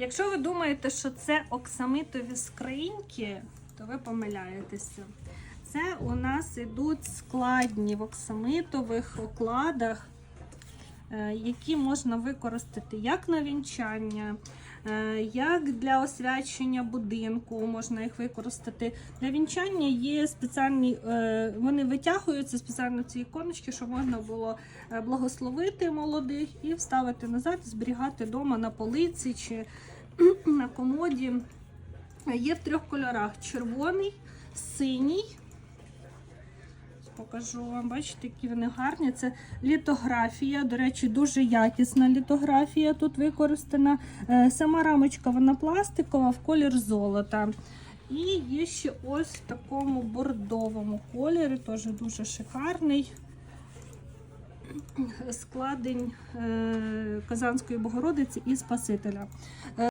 Якщо ви думаєте, що це оксамитові скриньки, то ви помиляєтеся. Це у нас ідуть складні в оксамитових окладах, які можна використати як на вінчання, е, як для освячення будинку, можна їх використати. Для вінчання є спеціальні, е, вони витягуються спеціально ці іконочки, щоб можна було е, благословити молодих і вставити назад, зберігати вдома на полиці чи на комоді. Е, Є в трьох кольорах: червоний, синій. Покажу вам, бачите, які вони гарні. Це літографія. До речі, дуже якісна літографія тут використана. Е, Сама рамочка вона пластикова в колір золота. І є ще ось в такому бордовому кольорі, теж дуже шикарний. Складень е, Казанської Богородиці і Спасителя.